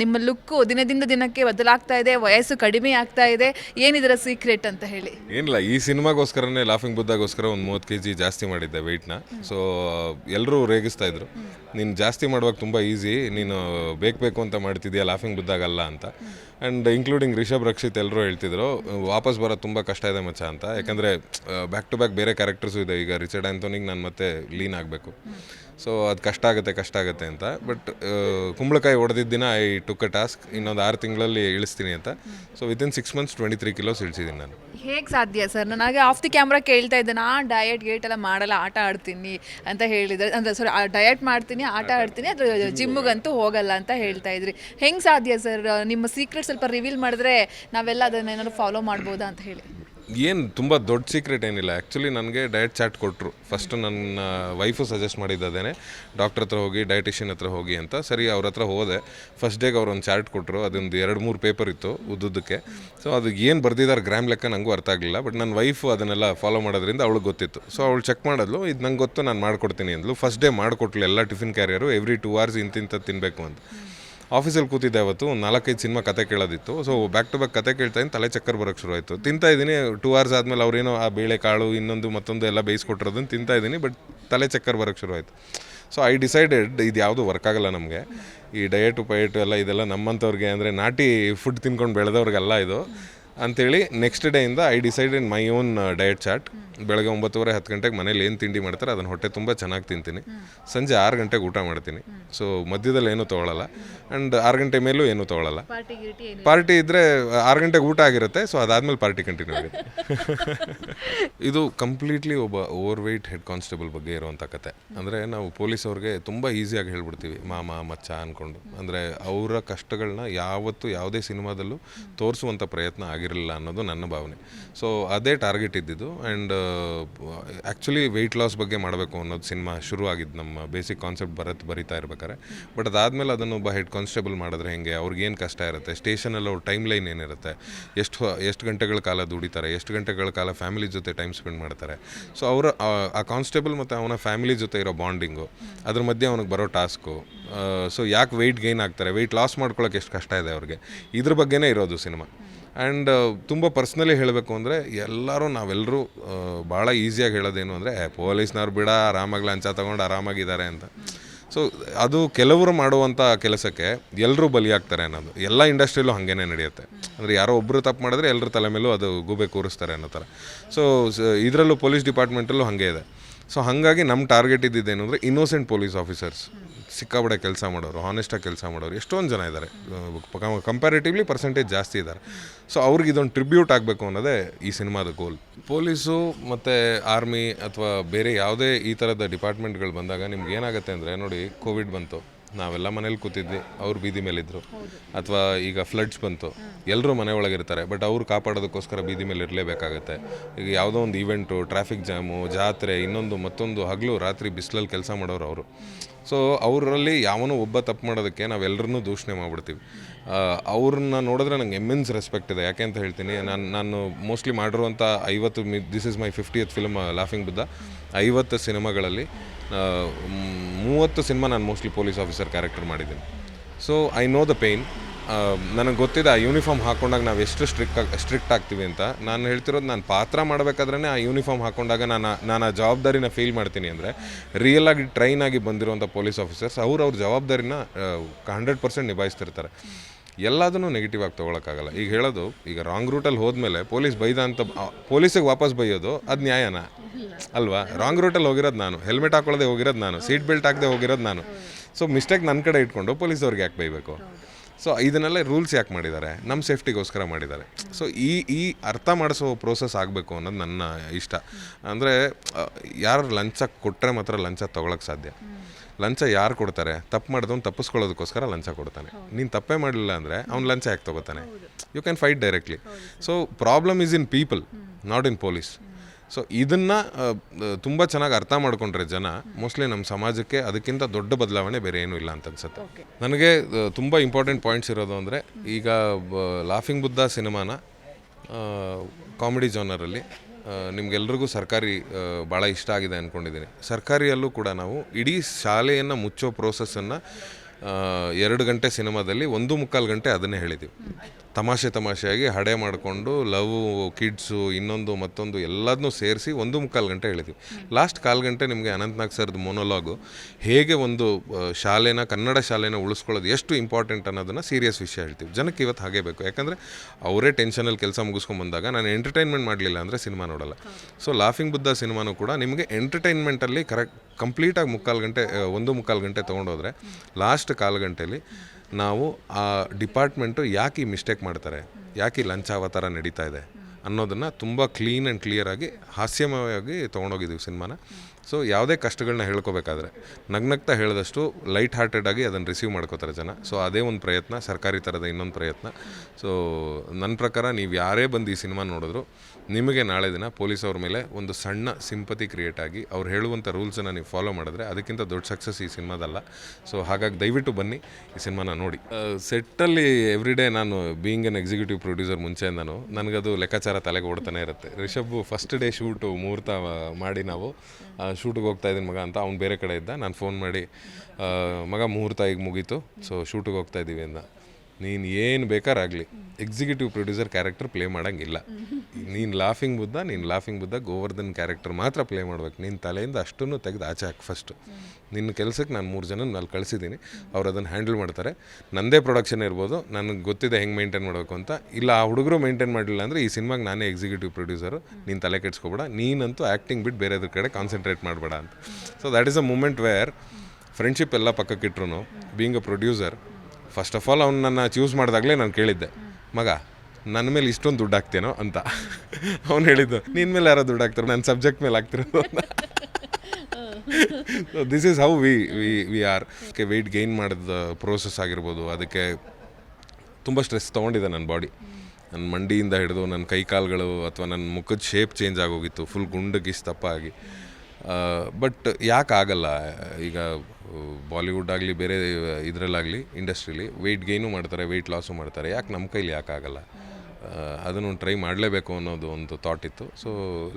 ನಿಮ್ಮ ಲುಕ್ಕು ದಿನದಿಂದ ದಿನಕ್ಕೆ ಬದಲಾಗ್ತಾ ಇದೆ, ವಯಸ್ಸು ಕಡಿಮೆ ಆಗ್ತಾ ಇದೆ. ಏನಿದರ ಸೀಕ್ರೆಟ್ ಅಂತ ಹೇಳಿ? ಏನಿಲ್ಲ, ಈ ಸಿನಿಮಾಗೋಸ್ಕರನೇ ಲಾಫಿಂಗ್ ಬುದ್ಧಗೋಸ್ಕರ ಒಂದು ಮೂವತ್ತು ಕೆ ಜಿ ಜಾಸ್ತಿ ಮಾಡಿದ್ದೆ ವೆಯ್ಟ್ನ ಸೊ ಎಲ್ಲರೂ ರೇಗಿಸ್ತಾ ಇದ್ರು. ನೀನು ಜಾಸ್ತಿ ಮಾಡುವಾಗ ತುಂಬ ಈಸಿ ನೀನು ಬೇಕು ಬೇಕು ಅಂತ ಮಾಡ್ತಿದ್ಯಾ ಲಾಫಿಂಗ್ ಬುದ್ಧಾಗಲ್ಲ ಅಂತ. ಆ್ಯಂಡ್ ಇನ್ಕ್ಲೂಡಿಂಗ್ ರಿಷಬ್ ರಕ್ಷಿತ್ ಎಲ್ಲರೂ ಹೇಳ್ತಿದ್ರು, ವಾಪಸ್ ಬರೋದು ತುಂಬ ಕಷ್ಟ ಇದೆ ಮಚ್ಚ ಅಂತ. ಯಾಕಂದರೆ ಬ್ಯಾಕ್ ಟು ಬ್ಯಾಕ್ ಬೇರೆ ಕ್ಯಾರೆಕ್ಟರ್ಸು ಇದೆ. ಈಗ ರಿಚರ್ಡ್ ಆ್ಯಂಥೋನಿಗೆ ನಾನು ಮತ್ತೆ ಲೀನ್ ಆಗಬೇಕು. ಸೊ ಅದು ಕಷ್ಟ ಆಗುತ್ತೆ ಕಷ್ಟ ಆಗುತ್ತೆ ಅಂತ. ಬಟ್ ಕುಂಬಳಕಾಯಿ ಹೊಡೆದಿದ್ದ ದಿನ ಐ ಟುಕ್ ಅ ಟಾಸ್ಕ್ ಇನ್ನೊಂದು ಆರು ತಿಂಗಳಲ್ಲಿ ಇಳಿಸ್ತೀನಿ ಅಂತ. So within six months twenty three kilos ಇಳಿಸಿದ್ದೀನಿ ನಾನು. ಹೇಗೆ ಸಾಧ್ಯ ಸರ್? ನನಗೆ ಆಫ್ ದಿ ಕ್ಯಾಮ್ರಾ ಕೇಳ್ತಾ ಇದ್ದೆ ನಾ ಡಯಟ್ ಗೇಟ್ ಎಲ್ಲ ಮಾಡಲ್ಲ ಆಟ ಆಡ್ತೀನಿ ಅಂತ ಹೇಳಿದ್ರೆ ಅಂದರೆ ಸಾರಿ ಡಯಟ್ ಮಾಡ್ತೀನಿ ಆಟ ಆಡ್ತೀನಿ. ಅದು ಜಿಮ್ಗಂತೂ ಹೋಗಲ್ಲ. ಅಂತ ಹೇಳ್ತಾ ಇದ್ರಿ. ಹೆಂಗೆ ಸಾಧ್ಯ ಸರ್? ನಿಮ್ಮ ಸೀಕ್ರೆಟ್ ಸ್ವಲ್ಪ ರಿವೀಲ್ ಮಾಡಿದ್ರೆ ನಾವೆಲ್ಲ ಅದನ್ನೇನಾದ್ರು ಫಾಲೋ ಮಾಡ್ಬೋದಾ ಅಂತ ಹೇಳಿ. ಏನು ತುಂಬ ದೊಡ್ಡ ಸೀಕ್ರೆಟ್ ಏನಿಲ್ಲ. ಆ್ಯಕ್ಚುಲಿ ನನಗೆ ಡಯಟ್ ಚಾರ್ಟ್ ಕೊಟ್ಟರು ಫಸ್ಟ್ ನನ್ನ ವೈಫು ಸಜೆಸ್ಟ್ ಮಾಡಿದ್ದೇನೆ ಡಾಕ್ಟರ್ ಹತ್ರ ಹೋಗಿ ಡಯಟಿಷಿಯನ್ ಹತ್ರ ಹೋಗಿ ಅಂತ. ಸರಿ, ಅವ್ರ ಹತ್ರ ಹೋದೆ. ಫಸ್ಟ್ ಡೇಗೆ ಒಂದು ಚಾರ್ಟ್ ಕೊಟ್ಟರು ಅದೊಂದು ಎರಡು ಮೂರು ಪೇಪರ್ ಇತ್ತು ಉದ್ದುದಕ್ಕೆ ಸೊ ಅದು ಏನು ಬರ್ದಿದ್ದಾರೆ ಗ್ರಾಮ್ ಲೆಕ್ಕ ನನಗೂ ಅರ್ಥ ಆಗಲಿಲ್ಲ. ಬಟ್ ನನ್ನ ವೈಫು ಅದನ್ನೆಲ್ಲ ಫಾಲೋ ಮಾಡೋದ್ರಿಂದ ಅವಳಿಗೆ ಗೊತ್ತಿತ್ತು. ಸೊ ಅವಳು ಚೆಕ್ ಮಾಡಿದ್ಲು. ಇದು ನಂಗೆ ಗೊತ್ತು, ನಾನು ಮಾಡ್ಕೊಡ್ತೀನಿ ಅಂದ್ಲು. ಫಸ್ಟ್ ಡೇ ಮಾಡಿಕೊಟ್ಲು. ಎಲ್ಲ tiffin carrier every two hours ಇಂತಿಂತ ತಿನ್ನಬೇಕು ಅಂತ ಆಫೀಸಲ್ಲಿ ಕೂತಿದ್ದೆ ಅವತ್ತು, ನಾಲ್ಕೈದು ಸಿನಿಮಾ ಕತೆ ಕೇಳೋದಿತ್ತು. ಸೊ ಬ್ಯಾಕ್ ಟು ಬ್ಯಾಕ್ ಕತೆ ಕೇಳ್ತಾ ಇದ್ದೀನಿ, ತಲೆ ಚಕ್ಕರ್ ಬರೋಕ್ಕೆ ಶುರು ಆಯಿತು. ತಿಂತಾ ಇದ್ದೀನಿ ಟೂ ಅವರ್ಸ್ ಆದಮೇಲೆ ಅವರೇನೋ, ಆ ಬೇಳೆ ಕಾಳು, ಇನ್ನೊಂದು ಮತ್ತೊಂದು ಎಲ್ಲ ಬೇಯಿಸ್ಕೊಟ್ಟಿರೋದನ್ನು ತಿಂತಾ ಇದ್ದೀನಿ ಬಟ್ ತಲೆ ಚಕ್ಕರ್ ಬರೋಕ್ಕೆ ಶುರು ಆಯಿತು. ಸೊ ಐ ಡಿಸೈಡೆಡ್ ಇದು ಯಾವುದು ವರ್ಕ್ ಆಗಲ್ಲ ನಮಗೆ. ಈ ಡಯಟು ಪಯಟು ಎಲ್ಲ ಇದೆಲ್ಲ ನಮ್ಮಂಥವ್ರಿಗೆ, ಅಂದರೆ ನಾಟಿ ಫುಡ್ ತಿನ್ಕೊಂಡು ಬೆಳೆದವ್ರಿಗೆಲ್ಲ ಇದು. ಅಂತೇಳಿ next ಡೇಯಿಂದ I decide in my own diet chart ಬೆಳಗ್ಗೆ ಒಂಬತ್ತುವರೆ ಹತ್ತು ಗಂಟೆಗೆ ಮನೇಲಿ ಏನು ತಿಂಡಿ ಮಾಡ್ತಾರೆ ಅದನ್ನು ಹೊಟ್ಟೆ ತುಂಬ ಚೆನ್ನಾಗಿ ತಿಂತೀನಿ. ಸಂಜೆ ಆರು ಗಂಟೆಗೆ ಊಟ ಮಾಡ್ತೀನಿ. ಸೊ ಮಧ್ಯದಲ್ಲಿ ಏನೂ ತೊಗೊಳಲ್ಲ. ಆ್ಯಂಡ್ ಆರು ಗಂಟೆ ಮೇಲೂ ಏನೂ ತೊಗೊಳಲ್ಲ. ಪಾರ್ಟಿ ಇದ್ದರೆ ಆರು ಗಂಟೆಗೆ ಊಟ ಆಗಿರುತ್ತೆ. ಸೊ ಅದಾದಮೇಲೆ ಪಾರ್ಟಿ ಕಂಟಿನ್ಯೂ ಆಗುತ್ತೆ ಇದು ಕಂಪ್ಲೀಟ್ಲಿ ಒಬ್ಬ ಓವರ್ ವೆಯ್ಟ್ ಹೆಡ್ ಕಾನ್ಸ್ಟೇಬಲ್ ಬಗ್ಗೆ ಇರುವಂಥ ಕತೆ. ಅಂದರೆ ನಾವು ಪೊಲೀಸ್ ಅವ್ರಿಗೆ ತುಂಬ ಈಸಿಯಾಗಿ ಹೇಳ್ಬಿಡ್ತೀವಿ. ಮಾಮ ಮಚ್ಚ ಅಂದ್ಕೊಂಡು ಅಂದರೆ ಅವರ ಕಷ್ಟಗಳನ್ನ ಯಾವತ್ತೂ ಯಾವುದೇ ಸಿನಿಮಾದಲ್ಲೂ ತೋರಿಸುವಂಥ ಪ್ರಯತ್ನ ಆಗಿರಲಿಲ್ಲ ಅನ್ನೋದು ನನ್ನ ಭಾವನೆ. ಸೊ ಅದೇ ಟಾರ್ಗೆಟ್ ಇದ್ದಿದ್ದು ಆ್ಯಂಡ್ ಆ್ಯಕ್ಚುಲಿ ವೆಯ್ಟ್ ಲಾಸ್ ಬಗ್ಗೆ ಮಾಡಬೇಕು ಅನ್ನೋದು ಸಿನಿಮಾ ಶುರು ಆಗಿದ್ದು ನಮ್ಮ ಬೇಸಿಕ್ ಕಾನ್ಸೆಪ್ಟ್ ಬರತ್ ಬರಿತಾ ಇರ್ಬೇಕಾರೆ ಬಟ್ ಅದಾದಮೇಲೆ ಅದನ್ನು ಒಬ್ಬ ಹೆಡ್ ಕಾನ್ಸ್ಟೇಬಲ್ ಮಾಡಿದ್ರೆ ಹೆಂಗೆ ಅವ್ರಿಗೇನು ಕಷ್ಟ ಇರುತ್ತೆ? ಸ್ಟೇಷನಲ್ಲಿ ಅವ್ರ ಟೈಮ್ ಲೈನ್ ಏನಿರುತ್ತೆ? ಎಷ್ಟು ಎಷ್ಟು ಗಂಟೆಗಳ ಕಾಲ ದುಡಿತಾರೆ? ಎಷ್ಟು ಗಂಟೆಗಳ ಕಾಲ ಫ್ಯಾಮಿಲಿ ಜೊತೆ ಟೈಮ್ ಸ್ಪೆಂಡ್ ಮಾಡ್ತಾರೆ? ಸೊ ಅವರ, ಆ ಕಾನ್ಸ್ಟೇಬಲ್ ಮತ್ತು ಅವನ ಫ್ಯಾಮಿಲಿ ಜೊತೆ ಇರೋ ಬಾಂಡಿಂಗು ಅದ್ರ ಮಧ್ಯೆ ಅವ್ನಿಗೆ ಬರೋ ಟಾಸ್ಕು ಸೊ ಯಾಕೆ ವೆಯ್ಟ್ ಗೈನ್ ಆಗ್ತಾರೆ? ವೆಯ್ಟ್ ಲಾಸ್ ಮಾಡ್ಕೊಳ್ಳೋಕೆ ಎಷ್ಟು ಕಷ್ಟ ಇದೆ ಅವ್ರಿಗೆ? ಇದ್ರ ಬಗ್ಗೆನೇ ಇರೋದು ಸಿನಿಮಾ ಆ್ಯಂಡ್ ತುಂಬ ಪರ್ಸ್ನಲಿ ಹೇಳಬೇಕು ಅಂದರೆ ಎಲ್ಲರೂ ನಾವೆಲ್ಲರೂ ಭಾಳ ಈಸಿಯಾಗಿ ಹೇಳೋದೇನು ಅಂದರೆ ಪೊಲೀಸ್ನವ್ರು ಬಿಡ, ಆರಾಮಾಗಿ ಲಂಚ ತೊಗೊಂಡು ಆರಾಮಾಗಿದ್ದಾರೆ ಅಂತ. ಸೊ ಅದು ಕೆಲವರು ಮಾಡುವಂಥ ಕೆಲಸಕ್ಕೆ ಎಲ್ಲರೂ ಬಲಿಯಾಗ್ತಾರೆ ಅನ್ನೋದು. ಎಲ್ಲ ಇಂಡಸ್ಟ್ರಿಯಲ್ಲೂ ಹಾಗೇನೆ ನಡೆಯುತ್ತೆ. ಅಂದರೆ ಯಾರೋ ಒಬ್ಬರು ತಪ್ಪು ಮಾಡಿದ್ರೆ ಎಲ್ಲರ ತಲೆ ಮೇಲೂ ಅದು ಗೂಬೆ ಕೂರಿಸ್ತಾರೆ ಅನ್ನೋ ಥರ. ಸೊ, ಇದರಲ್ಲೂ ಪೊಲೀಸ್ ಡಿಪಾರ್ಟ್ಮೆಂಟಲ್ಲೂ ಹಾಗೆ ಇದೆ. ಸೊ ಹಾಗಾಗಿ ನಮ್ಮ ಟಾರ್ಗೆಟ್ ಇದ್ದಿದ್ದೇನು ಅಂದರೆ ಇನ್ನೋಸೆಂಟ್ ಪೊಲೀಸ್ ಆಫೀಸರ್ಸ್ ಸಿಕ್ಕಾಬಡೆ ಕೆಲಸ ಮಾಡೋರು ಹಾನೆಸ್ಟಾಗಿ ಕೆಲಸ ಮಾಡೋರು, ಎಷ್ಟೊಂದು ಜನ ಇದ್ದಾರೆ ಕಂಪ್ಯಾರಿಟಿವ್ಲಿ ಪರ್ಸೆಂಟೇಜ್ ಜಾಸ್ತಿ ಇದ್ದಾರೆ ಸೊ ಅವ್ರಿಗೆ ಇದೊಂದು ಟ್ರಿಬ್ಯೂಟ್ ಆಗಬೇಕು ಅನ್ನೋದೇ ಈ ಸಿನಿಮಾದ ಗೋಲ್ ಪೊಲೀಸು ಮತ್ತು ಆರ್ಮಿ ಅಥವಾ ಬೇರೆ ಯಾವುದೇ ಈ ಥರದ ಡಿಪಾರ್ಟ್ಮೆಂಟ್ಗಳು ಬಂದಾಗ ನಿಮ್ಗೆ ಏನಾಗುತ್ತೆ ಅಂದರೆ ನೋಡಿ ಕೋವಿಡ್ ಬಂತು. ನಾವೆಲ್ಲ ಮನೇಲಿ ಕೂತಿದ್ವಿ ಅವ್ರು ಬೀದಿ ಮೇಲಿದ್ರು. ಅಥವಾ ಈಗ ಫ್ಲಡ್ಸ್ ಬಂತು. ಎಲ್ಲರೂ ಮನೆ ಒಳಗಿರ್ತಾರೆ ಬಟ್ ಅವ್ರು ಕಾಪಾಡೋದಕ್ಕೋಸ್ಕರ ಬೀದಿ ಮೇಲೆ ಇರಲೇಬೇಕಾಗುತ್ತೆ. ಈಗ ಯಾವುದೋ ಒಂದು ಈವೆಂಟು ಟ್ರಾಫಿಕ್ ಜಾಮು ಜಾತ್ರೆ ಇನ್ನೊಂದು ಮತ್ತೊಂದು ಹಗಲು ರಾತ್ರಿ ಬಿಸಿಲಲ್ಲಿ ಕೆಲಸ ಮಾಡೋರು ಅವರು. ಸೊ ಅವರಲ್ಲಿ ಯಾವನೂ ಒಬ್ಬ ತಪ್ಪು ಮಾಡೋದಕ್ಕೆ ನಾವೆಲ್ಲರನ್ನೂ ದೂಷಣೆ ಮಾಡಿಬಿಡ್ತೀವಿ. ಅವ್ರನ್ನ ನೋಡಿದ್ರೆ ನಂಗೆ ಎಮ್ಮೆನ್ಸ್ ರೆಸ್ಪೆಕ್ಟ್ ಇದೆ. ಯಾಕೆ ಅಂತ ಹೇಳ್ತೀನಿ, ನಾನು ನಾನು ಮೋಸ್ಟ್ಲಿ ಮಾಡಿರುವಂಥ ಐವತ್ತು me this is my fiftieth film Laughing Buddha ಐವತ್ತು ಸಿನಿಮಾಗಳಲ್ಲಿ ಮೂವತ್ತು ಸಿನಿಮಾ ನಾನು ಮೋಸ್ಟ್ಲಿ ಪೊಲೀಸ್ ಆಫೀಸರ್ ಕ್ಯಾರೆಕ್ಟರ್ ಮಾಡಿದ್ದೀನಿ. So I know the pain ನನಗೆ ಗೊತ್ತಿದೆ, ಆ ಯೂನಿಫಾರ್ಮ್ ಹಾಕೊಂಡಾಗ ನಾವು ಎಷ್ಟು ಸ್ಟ್ರಿಕ್ ಸ್ಟ್ರಿಕ್ಟ್ ಆಗ್ತೀವಿ ಅಂತ. ನಾನು ಹೇಳ್ತಿರೋದು ನಾನು ಪಾತ್ರ ಮಾಡಬೇಕಾದ್ರೆ ಆ ಯೂನಿಫಾರ್ಮ್ ಹಾಕೊಂಡಾಗ ನಾನು ನಾನು ಆ ಜವಾಬ್ದಾರಿನ ಫೀಲ್ ಮಾಡ್ತೀನಿ ಅಂದರೆ ರಿಯಲ್ ಆಗಿ ಟ್ರೈನ್ ಆಗಿ ಬಂದಿರುವಂಥ ಪೊಲೀಸ್ ಆಫೀಸರ್ಸ್ ಅವ್ರು ಅವ್ರ ಜವಾಬ್ದಾರಿನ ಹಂಡ್ರೆಡ್ ಪರ್ಸೆಂಟ್ ನಿಭಾಯಿಸ್ತಿರ್ತಾರೆ. ಎಲ್ಲದನ್ನು ನೆಗೆಟಿವ್ ಆಗಿ ತೊಗೊಳಕ್ಕಾಗಲ್ಲ. ಈಗ ಹೇಳೋದು, ಈಗ ರಾಂಗ್ ರೂಟಲ್ಲಿ ಹೋದ್ಮೇಲೆ ಪೊಲೀಸ್ ಬೈದ ಅಂತ ಪೊಲೀಸಿಗೆ ವಾಪಸ್ ಬೈಯೋದು ಅದು ನ್ಯಾಯನಾ? ಅಲ್ವಾ? ರಾಂಗ್ ರೂಟಲ್ಲಿ ಹೋಗಿರೋದು ನಾನು. ಹೆಲ್ಮೆಟ್ ಹಾಕೊಳ್ಳದೆ ಹೋಗಿರೋದು ನಾನು. ಸೀಟ್ ಬೆಲ್ಟ್ ಹಾಕದೆ ಹೋಗಿರೋದು ನಾನು. ಸೊ ಮಿಸ್ಟೇಕ್ ನನ್ನ ಕಡೆ ಇಟ್ಕೊಂಡು ಪೊಲೀಸವ್ರಿಗೆ ಯಾಕೆ ಬೈಬೇಕು? ಸೊ ಇದನ್ನೆಲ್ಲ ರೂಲ್ಸ್ ಯಾಕೆ ಮಾಡಿದ್ದಾರೆ? ನಮ್ಮ ಸೇಫ್ಟಿಗೋಸ್ಕರ ಮಾಡಿದ್ದಾರೆ. ಸೊ ಈ ಈ ಅರ್ಥ ಮಾಡಿಸೋ ಪ್ರೋಸೆಸ್ ಆಗಬೇಕು ಅನ್ನೋದು ನನ್ನ ಇಷ್ಟ. ಅಂದರೆ ಯಾರು ಲಂಚ ಕೊಟ್ಟರೆ ಮಾತ್ರ ಲಂಚ ತೊಗೊಳಕ್ಕೆ ಸಾಧ್ಯ. ಲಂಚ ಯಾರು ಕೊಡ್ತಾರೆ? ತಪ್ಪು ಮಾಡಿದವ್ನು ತಪ್ಪಿಸ್ಕೊಳ್ಳೋದಕ್ಕೋಸ್ಕರ ಲಂಚ ಕೊಡ್ತಾನೆ. ನೀನು ತಪ್ಪೇ ಮಾಡಲಿಲ್ಲ ಅಂದರೆ ಅವ್ನು ಲಂಚ ಯಾಕೆ ತೊಗೋತಾನೆ? You can fight directly so problem is in people not in police so ಇದನ್ನು ತುಂಬ ಚೆನ್ನಾಗಿ ಅರ್ಥ ಮಾಡಿಕೊಂಡ್ರೆ ಜನ ಮೋಸ್ಟ್ಲಿ ನಮ್ಮ ಸಮಾಜಕ್ಕೆ ಅದಕ್ಕಿಂತ ದೊಡ್ಡ ಬದಲಾವಣೆ ಬೇರೆ ಏನೂ ಇಲ್ಲ ಅಂತ ಅನ್ಸುತ್ತೆ ನನಗೆ ತುಂಬ ಇಂಪಾರ್ಟೆಂಟ್ ಪಾಯಿಂಟ್ಸ್ ಇರೋದು ಅಂದರೆ ಈಗ ಲಾಫಿಂಗ್ ಬುದ್ಧ ಸಿನಿಮಾನ ಕಾಮಿಡಿ ಜೋನರಲ್ಲಿ ನಿಮ್ಗೆಲ್ರಿಗೂ ಸರ್ಕಾರಿ ಭಾಳ ಇಷ್ಟ ಆಗಿದೆ ಅಂದ್ಕೊಂಡಿದ್ದೀನಿ ಸರ್ಕಾರಿಯಲ್ಲೂ ಕೂಡ ನಾವು ಇಡೀ ಶಾಲೆಯನ್ನು ಮುಚ್ಚೋ ಪ್ರೋಸೆಸ್ಸನ್ನು ಎರಡು ಗಂಟೆ ಸಿನಿಮಾದಲ್ಲಿ ಒಂದು ಮುಕ್ಕಾಲು ಗಂಟೆ ಅದನ್ನೇ ಹೇಳಿದ್ದೀವಿ ತಮಾಷೆ ತಮಾಷೆಯಾಗಿ ಹಡೆ ಮಾಡಿಕೊಂಡು ಲವ್ ಕಿಡ್ಸು ಇನ್ನೊಂದು ಮತ್ತೊಂದು ಎಲ್ಲದನ್ನೂ ಸೇರಿಸಿ ಒಂದು ಮುಕ್ಕಾಲು ಗಂಟೆ ಹೇಳಿದ್ವಿ ಲಾಸ್ಟ್ ಕಾಲು ಗಂಟೆ ನಿಮಗೆ ಅನಂತ್ನಾಗ್ ಸರ್ದು ಮೊನೊಲಾಗು ಹೇಗೆ ಒಂದು ಶಾಲೆನ ಕನ್ನಡ ಶಾಲೆನ ಉಳಿಸ್ಕೊಳ್ಳೋದು ಎಷ್ಟು ಇಂಪಾರ್ಟೆಂಟ್ ಅನ್ನೋದನ್ನು ಸೀರಿಯಸ್ ವಿಷಯ ಹೇಳ್ತೀವಿ. ಜನಕ್ಕೆ ಇವತ್ತು ಹಾಗೆ ಬೇಕು. ಯಾಕಂದರೆ ಅವರೇ ಟೆನ್ಷನಲ್ಲಿ ಕೆಲಸ ಮುಗಿಸ್ಕೊಂಡು ಬಂದಾಗ ನಾನು ಎಂಟರ್ಟೈನ್ಮೆಂಟ್ ಮಾಡಲಿಲ್ಲ ಅಂದರೆ ಸಿನಿಮಾ ನೋಡಲ್ಲ. ಸೊ ಲಾಫಿಂಗ್ ಬುದ್ಧ ಸಿನಿಮಾನು ಕೂಡ ನಿಮಗೆ ಎಂಟರ್ಟೈನ್ಮೆಂಟಲ್ಲಿ ಕರೆಕ್ಟ್ ಕಂಪ್ಲೀಟಾಗಿ ಮುಕ್ಕಾಲು ಗಂಟೆ ಒಂದು ಮುಕ್ಕಾಲು ಗಂಟೆ ತೊಗೊಂಡೋದ್ರೆ ಲಾಸ್ಟ್ ಕಾಲು ಗಂಟೆಲಿ ನಾವು ಆ ಡಿಪಾರ್ಟ್ಮೆಂಟು ಯಾಕೆ ಈ ಮಿಸ್ಟೇಕ್ ಮಾಡ್ತಾರೆ? ಯಾಕೆ ಈ ಲಂಚಾವತಾರ ನಡೀತಾ ಇದೆ? ಅನ್ನೋದನ್ನು ತುಂಬ ಕ್ಲೀನ್ ಆ್ಯಂಡ್ ಕ್ಲಿಯರಾಗಿ ಹಾಸ್ಯಮಯವಾಗಿ ತೊಗೊಂಡೋಗಿದ್ದೀವಿ ಸಿನಿಮಾನ. ಸೊ ಯಾವುದೇ ಕಷ್ಟಗಳನ್ನ ಹೇಳ್ಕೋಬೇಕಾದ್ರೆ ನಗ್ನಗ್ತಾ ಹೇಳಿದಷ್ಟು ಲೈಟ್ ಹಾರ್ಟೆಡ್ ಆಗಿ ಅದನ್ನು ರಿಸೀವ್ ಮಾಡ್ಕೋತಾರೆ ಜನ. ಸೊ ಅದೇ ಒಂದು ಪ್ರಯತ್ನ, ಸರ್ಕಾರಿ ಥರದ ಇನ್ನೊಂದು ಪ್ರಯತ್ನ. ಸೊ ನನ್ನ ಪ್ರಕಾರ ನೀವು ಯಾರೇ ಬಂದು ಈ ಸಿನಿಮಾ ನೋಡಿದ್ರು ನಿಮಗೆ ನಾಳೆ ದಿನ ಪೊಲೀಸ್ ಅವ್ರ ಮೇಲೆ ಒಂದು ಸಣ್ಣ ಸಿಂಪತಿ ಕ್ರಿಯೇಟ್ ಆಗಿ ಅವ್ರು ಹೇಳುವಂಥ ರೂಲ್ಸನ್ನು ನೀವು ಫಾಲೋ ಮಾಡಿದ್ರೆ ಅದಕ್ಕಿಂತ ದೊಡ್ಡ ಸಕ್ಸಸ್ ಈ ಸಿನಿಮಾದಲ್ಲ. ಸೊ ಹಾಗಾಗಿ ದಯವಿಟ್ಟು ಬನ್ನಿ ಈ ಸಿನಿಮಾನ ನೋಡಿ. ಸೆಟ್ಟಲ್ಲಿ ಎವ್ರಿಡೇ ನಾನು ಬೀಯಿಂಗ್ ಎನ್ ಎಕ್ಸಿಕ್ಯೂಟಿವ್ ಪ್ರೊಡ್ಯೂಸರ್ ಮುಂಚೆಯಿಂದನು ನನಗದು ಲೆಕ್ಕಾಚಾರ ತಲೆಗೆ ಓಡ್ತಾನೆ ಇರುತ್ತೆ. ರಿಷಬ್ ಫಸ್ಟ್ ಡೇ ಶೂಟು ಮುಹೂರ್ತ ಮಾಡಿ ನಾವು. ಶೂಟಿಗೆ ಹೋಗ್ತಾ ಇದ್ದೀನಿ ಮಗ ಅಂತ ಅವ್ನು ಬೇರೆ ಕಡೆ ಇದ್ದ. ನಾನು ಫೋನ್ ಮಾಡಿ ಮಗ ಮುಹೂರ್ತ ಈಗ ಮುಗೀತು. ಸೊ ಶೂಟಿಗೆ ಹೋಗ್ತಾ ಇದ್ದೀವಿ ಅಂದ ನೀನು ಏನು ಬೇಕಾರಾಗಲಿ. ಎಕ್ಸಿಕ್ಯೂಟಿವ್ ಪ್ರೊಡ್ಯೂಸರ್ ಕ್ಯಾರೆಕ್ಟರ್ ಪ್ಲೇ ಮಾಡೋಂಗಿಲ್ಲ. ನೀನು ಲಾಫಿಂಗ್ ಬುದ್ಧ, ನೀನು ಲಾಫಿಂಗ್ ಬುದ್ಧ ಗೋವರ್ಧನ್ ಕ್ಯಾರೆಕ್ಟರ್ ಮಾತ್ರ ಪ್ಲೇ ಮಾಡ್ಬೇಕು. ನಿನ್ನ ತಲೆಯಿಂದ ಅಷ್ಟನ್ನು ತೆಗೆದು ಆಚೆ ಹಾಕಿ ಫಸ್ಟು ನಿನ್ನ ಕೆಲಸಕ್ಕೆ ನಾನು ಮೂರು ಜನ ಅಲ್ಲಿ ಕಳಿಸಿದ್ದೀನಿ ಅವ್ರು ಅದನ್ನು ಹ್ಯಾಂಡಲ್ ಮಾಡ್ತಾರೆ. ನಂದೇ ಪ್ರೊಡಕ್ಷನ್ ಇರ್ಬೋದು. ನನಗೆ ಗೊತ್ತಿದೆ ಹೆಂಗೆ ಮೇಂಟೈನ್ ಮಾಡಬೇಕು ಅಂತ. ಇಲ್ಲ, ಆ ಹುಡುಗರು ಮೇಂಟೈನ್ ಮಾಡಲಿಲ್ಲ ಅಂದರೆ ಈ ಸಿನಿಮಾಗೆ ನಾನೇ ಎಕ್ಸಿಕ್ಯೂಟಿವ್ ಪ್ರೊಡ್ಯೂಸರು ನೀನು ತಲೆ ಕೆಡ್ಸ್ಕೊಬೇಡ. ನೀನಂತೂ ಆ್ಯಕ್ಟಿಂಗ್ ಬಿಟ್ಟು ಬೇರೆದ್ರ ಕಡೆ ಕಾನ್ಸಂಟ್ರೇಟ್ ಮಾಡಬೇಡ ಅಂತ. So that is a moment where friendship ಎಲ್ಲ ಪಕ್ಕಕ್ಕಿಟ್ರು being a producer first of all ಅವ್ನು ನನ್ನ ಚೂಸ್ ಮಾಡಿದಾಗಲೇ ನಾನು ಕೇಳಿದ್ದೆ. ಮಗ ನನ್ನ ಮೇಲೆ ಇಷ್ಟೊಂದು ದುಡ್ಡು ಹಾಕ್ತೇನೋ ಅಂತ. ಅವ್ನು ಹೇಳಿದ್ದು ನಿನ್ನ ಮೇಲೆ ಯಾರೋ ದುಡ್ಡು ಹಾಕ್ತಾರೆ ನನ್ನ ಸಬ್ಜೆಕ್ಟ್ ಮೇಲೆ ಹಾಕ್ತಿರೋದು this is how we we we are K weight gain ಮಾಡಿದ ಪ್ರೋಸೆಸ್ ಆಗಿರ್ಬೋದು. ಅದಕ್ಕೆ ತುಂಬ ಸ್ಟ್ರೆಸ್ ತೊಗೊಂಡಿದೆ ನನ್ನ ಬಾಡಿ ನನ್ನ ಮಂಡಿಯಿಂದ ಹಿಡಿದು ನನ್ನ ಕೈ ಕಾಲುಗಳು ಅಥವಾ ನನ್ನ ಮುಖದ ಶೇಪ್ ಚೇಂಜ್ ಆಗೋಗಿತ್ತು ಫುಲ್ ಗುಂಡಗಿಸ್ ದಪ್ಪ ಆಗಿ. ಬಟ್ ಯಾಕೆ ಆಗಲ್ಲ? ಈಗ ಬಾಲಿವುಡ್ ಆಗಲಿ, ಬೇರೆ ಇದರಲ್ಲಾಗಲಿ ಇಂಡಸ್ಟ್ರೀಲಿ ವೆಯ್ಟ್ ಗೈನು ಮಾಡ್ತಾರೆ ವೆಯ್ಟ್ ಲಾಸು ಮಾಡ್ತಾರೆ. ಯಾಕೆ ನಮ್ಮ ಕೈಲಿ ಯಾಕೆ ಆಗಲ್ಲ? ಅದನ್ನು ಟ್ರೈ ಮಾಡಲೇಬೇಕು ಅನ್ನೋದು ಒಂದು ಥಾಟ್ ಇತ್ತು. So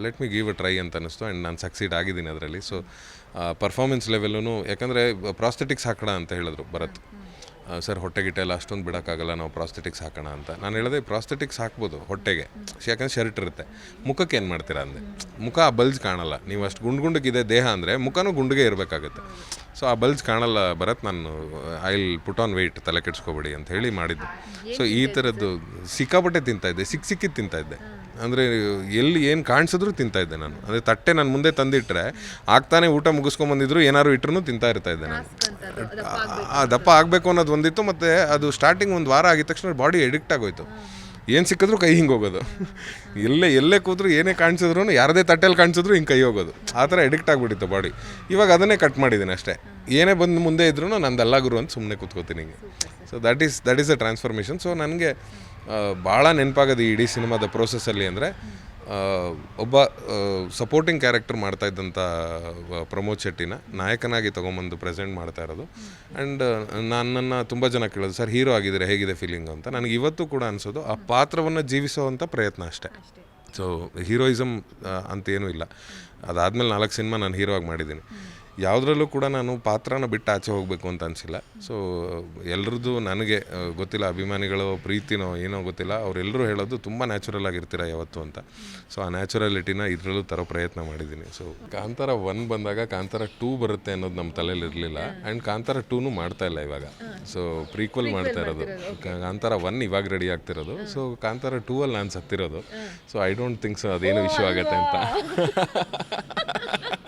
let me give a try ಅಂತ ಅನ್ನಿಸ್ತು. ಆ್ಯಂಡ್ ನಾನು ಸಕ್ಸೀಡ್ ಆಗಿದ್ದೀನಿ ಅದರಲ್ಲಿ. ಸೊ ಪರ್ಫಾರ್ಮೆನ್ಸ್ ಲೆವೆಲ್ಲೂ ಯಾಕಂದರೆ ಪ್ರಾಸ್ಥೆಟಿಕ್ಸ್ ಹಾಕೋಣ ಅಂತ ಹೇಳಿದ್ರು ಭರತ್. ಸರ್ ಹೊಟ್ಟೆ ಗಿಟ್ಟೆ ಎಲ್ಲ ಅಷ್ಟೊಂದು ಬಿಡೋಕ್ಕಾಗಲ್ಲ ನಾವು ಪ್ರಾಸ್ಥೆಟಿಕ್ಸ್ ಹಾಕೋಣ ಅಂತ. ನಾನು ಹೇಳಿದೆ ಪ್ರಾಸ್ಥೆಟಿಕ್ಸ್ ಹಾಕ್ಬೋದು ಹೊಟ್ಟೆಗೆ. ಯಾಕಂದ್ರೆ ಶರ್ಟ್ ಇರುತ್ತೆ. ಮುಖಕ್ಕೆ ಏನು ಮಾಡ್ತೀರಾ ಅಂದೆ. ಮುಖ ಆ ಬಲ್ಜ್ ಕಾಣಲ್ಲ. ನೀವು ಅಷ್ಟು ಗುಂಡು ಗುಂಡಿಗಿದೆ ದೇಹ ಅಂದರೆ ಮುಖನೂ ಗುಂಡಿಗೆ ಇರಬೇಕಾಗುತ್ತೆ. ಸೊ ಆ ಬಲ್ಜ್ ಕಾಣಲ್ಲ ಬರತ್ ನಾನು I will put on weight ತಲೆ ಕೆಡ್ಸ್ಕೊಬೇಡಿ ಅಂತ ಹೇಳಿ ಮಾಡಿದ್ದೆ. ಸೊ ಈ ಥರದ್ದು ಸಿಕ್ಕಾಪಟ್ಟೆ ತಿಂತಾ ಇದ್ದೆ. ಸಿಕ್ಕ ಸಿಕ್ಕಿದ್ದು ತಿಂತಾ ಇದ್ದೆ. ಅಂದರೆ ಎಲ್ಲಿ ಏನು ಕಾಣಿಸಿದ್ರು ತಿಂತಾ ಇದ್ದೆ ನಾನು. ಅಂದರೆ ತಟ್ಟೆ ನಾನು ಮುಂದೆ ತಂದಿಟ್ಟರೆ ಆಗ್ತಾನೆ ಊಟ ಮುಗಿಸ್ಕೊಂಬಂದಿದ್ರು ಏನಾದ್ರು ಇಟ್ಟರು ತಿಂತಾ ಇರ್ತಾ ಇದ್ದೆ ನಾನು. ದಪ್ಪ ಆಗಬೇಕು ಅನ್ನೋದು ಒಂದಿತ್ತು ಮತ್ತು ಅದು ಸ್ಟಾರ್ಟಿಂಗ್ ಒಂದು ವಾರ ಆಗಿದ ತಕ್ಷಣ ಬಾಡಿ ಎಡಿಕ್ಟ್ ಆಗೋಯ್ತು. ಏನು ಸಿಕ್ಕಿದ್ರು ಕೈ ಹಿಂಗೆ ಹೋಗೋದು. ಎಲ್ಲೇ ಎಲ್ಲೇ ಕೂತ್ರು ಏನೇ ಕಾಣಿಸಿದ್ರು ಯಾರದೇ ತಟ್ಟೆಯಲ್ಲಿ ಕಾಣಿಸಿದ್ರು ಹಿಂಗೆ ಕೈ ಹೋಗೋದು. ಆ ಥರ ಎಡಿಕ್ಟ್ ಆಗಿಬಿಟ್ಟಿತ್ತು ಬಾಡಿ ಇವಾಗ ಅದನ್ನೇ ಕಟ್ ಮಾಡಿದ್ದೀನಿ ಅಷ್ಟೇ. ಏನೇ ಬಂದು ಮುಂದೆ ಇದ್ರೂ ನಂದೆಲ್ಲ ಗುರು ಅಂತ ಸುಮ್ಮನೆ ಕೂತ್ಕೋತೀನಿ ಹಿಂಗೆ. So that is that is a transformation so ನನಗೆ ಭಾಳ ನೆನಪಾಗೋದು ಈ ಇಡೀ ಸಿನಿಮಾದ ಪ್ರೋಸೆಸ್ಸಲ್ಲಿ ಅಂದರೆ ಒಬ್ಬ ಸಪೋರ್ಟಿಂಗ್ ಕ್ಯಾರೆಕ್ಟರ್ ಮಾಡ್ತಾ ಇದ್ದಂಥ ಪ್ರಮೋದ್ ಶೆಟ್ಟಿನ ನಾಯಕನಾಗಿ ತೊಗೊಂಬಂದು ಪ್ರೆಸೆಂಟ್ ಮಾಡ್ತಾ ಇರೋದು. ಆ್ಯಂಡ್ ನನ್ನನ್ನು ತುಂಬ ಜನ ಕೇಳೋದು ಸರ್ ಹೀರೋ ಆಗಿದ್ದರೆ? ಹೇಗಿದೆ ಫೀಲಿಂಗ್ ಅಂತ? ನನಗೆ ಇವತ್ತು ಕೂಡ ಅನಿಸೋದು ಆ ಪಾತ್ರವನ್ನು ಜೀವಿಸುವಂಥ ಪ್ರಯತ್ನ ಅಷ್ಟೇ. ಸೊ ಹೀರೋಯಿಸಮ್ ಅಂತೇನೂ ಇಲ್ಲ. ಅದಾದಮೇಲೆ ನಾಲ್ಕು ಸಿನಿಮಾ ನಾನು ಹೀರೋ ಆಗಿ ಮಾಡಿದ್ದೀನಿ. ಯಾವುದ್ರಲ್ಲೂ ಕೂಡ ನಾನು ಪಾತ್ರನ ಬಿಟ್ಟು ಆಚೆ ಹೋಗಬೇಕು ಅಂತ ಅನಿಸಿಲ್ಲ. ಸೊ ಎಲ್ರದ್ದು ನನಗೆ ಗೊತ್ತಿಲ್ಲ ಅಭಿಮಾನಿಗಳು ಪ್ರೀತಿನೋ ಏನೋ ಗೊತ್ತಿಲ್ಲ. ಅವರೆಲ್ಲರೂ ಹೇಳೋದು ತುಂಬ ನ್ಯಾಚುರಲ್ ಆಗಿರ್ತೀರ ಯಾವತ್ತು ಅಂತ. ಸೊ ಆ ನ್ಯಾಚುರಾಲಿಟಿನ ಇದರಲ್ಲೂ ತರೋ ಪ್ರಯತ್ನ ಮಾಡಿದ್ದೀನಿ. ಸೊ ಕಾಂತಾರ ಒನ್ ಬಂದಾಗ ಕಾಂತಾರ ಟೂ ಬರುತ್ತೆ ಅನ್ನೋದು ನಮ್ಮ ತಲೆಯಲ್ಲಿ ಇರಲಿಲ್ಲ. ಆ್ಯಂಡ್ ಕಾಂತಾರ ಟೂನು ಮಾಡ್ತಾ ಇಲ್ಲ ಇವಾಗ. ಸೊ ಪ್ರೀಕ್ವಲ್ ಮಾಡ್ತಾ ಇರೋದು. ಕಾಂತಾರ ಒನ್ ಇವಾಗ ರೆಡಿ ಆಗ್ತಿರೋದು. ಸೊ ಕಾಂತಾರ ಟೂ ಅಲ್ಲಿ ನಾನು ಸತ್ತಿರೋದು. So I don't think so ಅದೇನು ಇಶ್ಯೂ ಆಗುತ್ತೆ ಅಂತ.